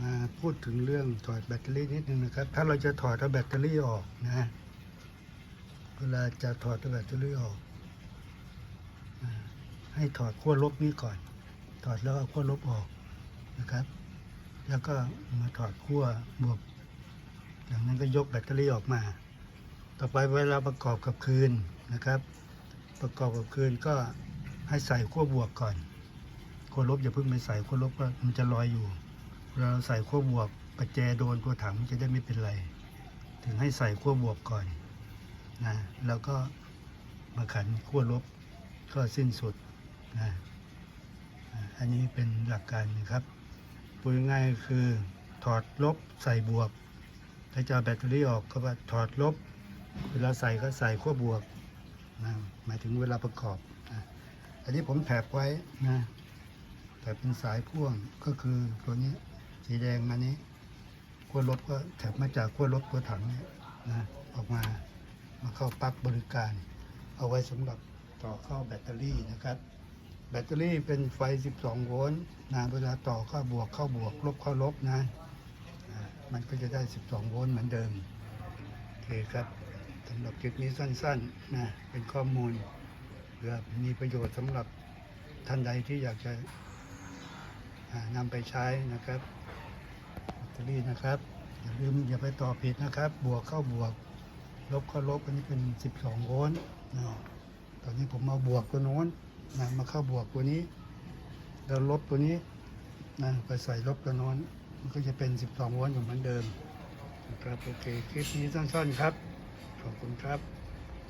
มาพูดถึงเรื่องถอดแบตเตอรี่นิดนึงนะครับ ถ้าเราจะถอดเอาแบตเตอรี่ออกนะ เวลาจะถอดเอาแบตเตอรี่ออก ให้ถอดขั้วลบนี้ก่อน ถอดแล้วเอาขั้วลบออกนะครับ แล้วก็มาถอดขั้วบวกจากนั้นก็ยกแบตเตอรี่ออกมา ต่อไปเวลาประกอบกับคืนนะครับ ประกอบกับคืนก็ให้ใส่ขั้วบวกก่อนขั้วลบอย่าเพิ่งไปใส่ขั้วลบก็มันจะลอยอยู่ เราใส่ขั้วบวกประแจโดนตัวถังจะได้ไม่เป็นไร ถึงให้ใส่ขั้วบวกก่อนนะแล้วก็มาขันขั้วลบก็สิ้นสุดนะอันนี้เป็นหลักการนะครับพูดง่ายๆคือถอดลบใส่บวก ถ้าจะแบตเตอรี่ออกก็ว่าถอดลบ เวลาใส่ก็ใส่ขั้วบวกนะหมายถึงเวลาประกอบนะอันนี้ผมแถบไว้นะแถบเป็นสายพ่วงก็คือตัวนี้ สีแดงมานี้ขั้วลบก็แถบมาจากขั้วลบตัวถังเนี่ยนะออกมามาเข้าปลั๊กบริการ เอาไว้สำหรับต่อเข้าแบตเตอรี่นะครับ แบตเตอรี่เป็นไฟ 12 โวลต์นะเวลาต่อเข้าบวกเข้าบวกลบเข้าลบนะมันก็จะได้ 12 โวลต์เหมือนเดิมโอเคครับสำหรับคลิปนี้สั้นๆนะเป็นข้อมูลเพื่อมีประโยชน์สำหรับท่านใดที่อยากจะนำไปใช้นะครับ รี่นะครับ อย่าลืมอย่าไปต่อผิดนะครับ บวกเข้าบวก ลบเข้าลบอันนี้เป็น12โวลต์นะตอนนี้ผมมาบวกตัวโน้นนะมาเข้าบวกตัวนี้ แล้วลบตัวนี้นะไปใส่ลบตัวโน้น มันก็จะเป็น12โวลต์อยู่เหมือนเดิมนะครับโอเคคลิปนี้สั้นๆครับขอบคุณครับ